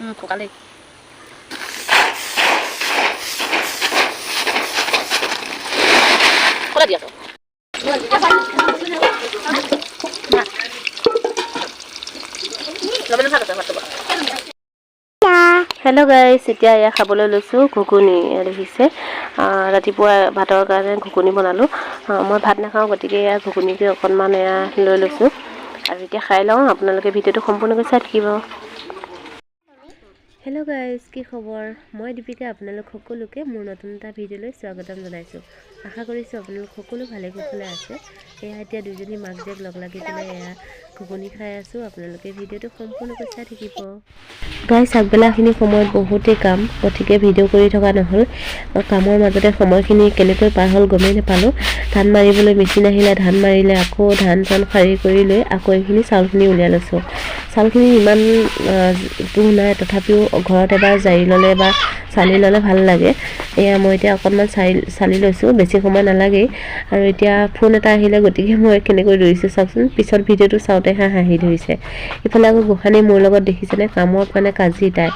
음, 고갈래. 꼬라지였어. 러벨로 사갔다, 맞다 봐. Hello গাইছ এতিয়া এয়া খাবলৈ লৈছোঁ ঘুগুনি দেখিছে। ৰাতিপুৱা ভাতৰ কাৰণে ঘুগুনি বনালোঁ। মই ভাত নাখাওঁ গতিকে এয়া ঘুগুনিকে অকণমান এয়া লৈ লৈছোঁ। আৰু এতিয়া খাই লওঁ আপোনালোকে ভিডিঅ'টো সম্পূৰ্ণকৈ চাই থাকিব। হেল্ল' গাইজ কি খবৰ? মই দীপিকা আপোনালোক সকলোকে মোৰ নতুন এটা ভিডিঅ'লৈ স্বাগতম জনাইছোঁ। আশা কৰিছোঁ আপোনালোক সকলো ভালে কুশলে আছে। এয়া এতিয়া দুজনী মাক জীয়েক লগ লাগি পেলাই এয়া ঘুগুনি খাই আছোঁ। আপোনালোকে ভিডিঅ'টো সম্পূৰ্ণকৈ চাই থাকিব। গাইজ আগবেলাখিনি সময়ত বহুতেই কাম গতিকে ভিডিঅ' কৰি থকা নহ'ল। কামৰ মাজতে সময়খিনি কেনেকৈ পাৰ হ'ল গমেই নাপালোঁ। ধান মাৰিবলৈ মেচিন আহিলে ধান মাৰিলে আকৌ ধান চান শাৰী কৰি লৈ আকৌ এইখিনি চাউলখিনি উলিয়াই লৈছোঁ। চাউলখিনি ইমান তুহ নাই তথাপিও ঘৰত এবাৰ জাৰি ল'লে বা চালি ল'লে ভাল লাগে। এয়া মই এতিয়া অকণমান চালি চালি লৈছোঁ বেছি সময় নালাগেই। আৰু এতিয়া ফোন এটা আহিলে গতিকে মই কেনেকৈ দৌৰিছোঁ চাওকচোন। পিছত ভিডিঅ'টো চাওঁতেহে হাঁহি ধৰিছে। ইফালে আকৌ গোসানী মোৰ লগত দেখিছেনে? কামত মানে কাজি তাই।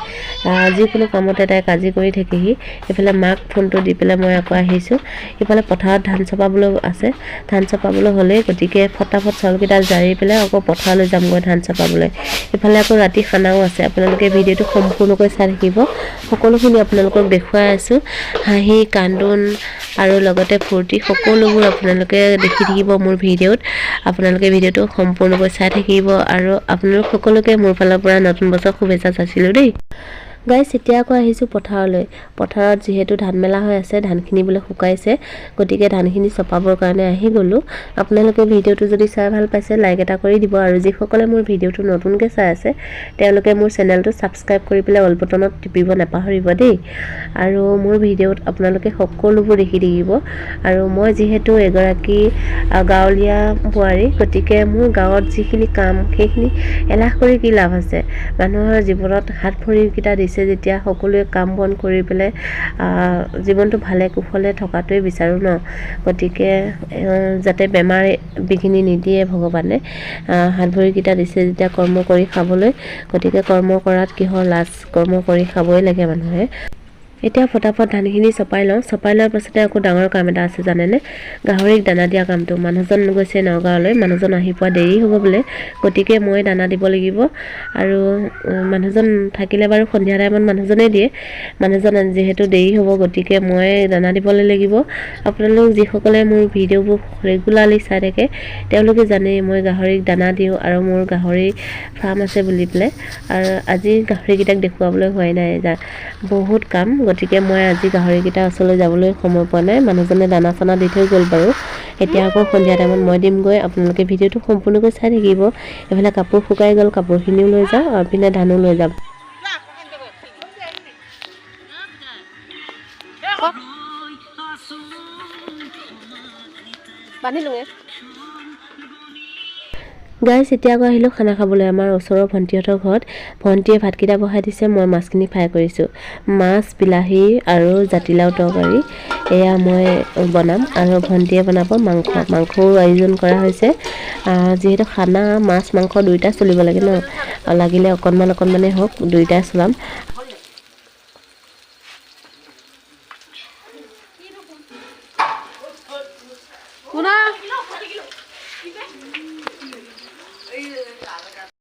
যিকোনো কামতে তাই কাজি কৰি থাকেহি। ইফালে মাক ফোনটো দি পেলাই মই আকৌ আহিছোঁ। ইফালে পথাৰত ধান চপাবলৈ আছে। ধান চপাবলৈ হ'লেই গতিকে ফটাফট চাউলকেইটা জাৰি পেলাই আকৌ পথাৰলৈ যামগৈ ধান চপাবলৈ। ইফালে আকৌ ৰাতি খানাও আছে। আপোনালোকে ভিডিঅ'টো সম্পূৰ্ণকৈ চাই থাকিব। সকলোখিনি আপোনালোকক দেখুৱাই আছোঁ। হাঁহি কান্দোন আৰু লগতে ফূৰ্তি সকলোবোৰ আপোনালোকে দেখি থাকিব মোৰ ভিডিঅ'ত। আপোনালোকে ভিডিঅ'টো সম্পূৰ্ণকৈ চাই থাকিব আৰু আপোনালোক সকলোকে মোৰ ফালৰ পৰা নতুন বছৰ শুভেচ্ছা যাচিলোঁ দেই। এতিয়া আকৌ আহিছোঁ পথাৰলৈ। পথাৰত যিহেতু ধান মেলা হৈ আছে ধানখিনি বোলে শুকাইছে গতিকে ধানখিনি চপাবৰ কাৰণে আহি গ'লোঁ। আপোনালোকে ভিডিঅ'টো যদি চাই ভাল পাইছে লাইক এটা কৰি দিব। আৰু যিসকলে মোৰ ভিডিঅ'টো নতুনকৈ চাই আছে তেওঁলোকে মোৰ চেনেলটো ছাবস্ক্ৰাইব কৰি পেলাই অল বটনত টিপিব নাপাহৰিব দেই। আৰু মোৰ ভিডিঅ'ত আপোনালোকে সকলোবোৰ দেখি থাকিব। আৰু মই যিহেতু এগৰাকী গাঁৱলীয়া বোৱাৰী গতিকে মোৰ গাঁৱত যিখিনি কাম সেইখিনি এলাহ কৰি কি লাভ আছে? মানুহৰ জীৱনত হাত ভৰিকেইটা দিছে। যেতিয়া সকলোৱে কাম বন কৰি পেলাই জীৱনটো ভালে কুশলে থকাটোৱে বিচাৰোঁ ন। গতিকে যাতে বেমাৰ বিঘিনি নিদিয়ে ভগৱানে হাত ভৰিকেইটা দিছে যেতিয়া কৰ্ম কৰি খাবলৈ গতিকে কৰ্ম কৰাত কিহৰ লাজ কৰ্ম কৰি খাবই লাগে মানুহে। এতিয়া ফটাফট ধানখিনি চপাই লওঁ। চপাই লোৱাৰ পাছতে আকৌ ডাঙৰ কাম এটা আছে জানেনে? গাহৰিক দানা দিয়া কামটো। মানুহজন গৈছে নগাঁৱলৈ। মানুহজন আহি পোৱা দেৰি হ'ব বোলে। গতিকে মই দানা দিব লাগিব। আৰু মানুহজন থাকিলে বাৰু সন্ধিয়া টাইমত মানুহজনেই দিয়ে। মানুহজন যিহেতু দেৰি হ'ব গতিকে মই দানা দিবলৈ লাগিব। আপোনালোক যিসকলে মোৰ ভিডিঅ'বোৰ ৰেগুলাৰলি চাই থাকে তেওঁলোকে জানেই মই গাহৰিক দানা দিওঁ আৰু মোৰ গাহৰি ফাৰ্ম আছে বুলি পেলাই। আৰু আজি গাহৰিকেইটাক দেখুৱাবলৈ হোৱাই নাই। বহুত কাম। গতিকে মই আজি গাহৰিকেইটাৰ ওচৰলৈ যাবলৈ সময় পোৱা নাই। মানুহজনে দানা চানা দি থৈ গ'ল বাৰু। এতিয়া আকৌ সন্ধিয়া টাইমত মই দিমগৈ। আপোনালোকে ভিডিঅ'টো সম্পূৰ্ণকৈ চাই থাকিব। এইফালে কাপোৰ শুকাই গ'ল কাপোৰখিনিও লৈ যাওঁ আৰু পিনে ধানো লৈ যাম। বান্ধিলোৱে গাইছ এতিয়া আকৌ আহিলোঁ খানা খাবলৈ। আমাৰ ওচৰৰ ভণ্টিহঁতৰ ঘৰত। ভণ্টিয়ে ভাতকেইটা বহাই দিছে মই মাছখিনি ফ্ৰাই কৰিছোঁ। মাছ বিলাহী আৰু জাতিলাও তৰকাৰী। এয়া মই বনাম আৰু ভণ্টিয়ে বনাব মাংস। মাংসও আয়োজন কৰা হৈছে। যিহেতু খানা মাছ মাংস দুয়োটা চলিব লাগে ন? লাগিলে অকণমান অকণমানেই হওক দুয়োটাই চলাম।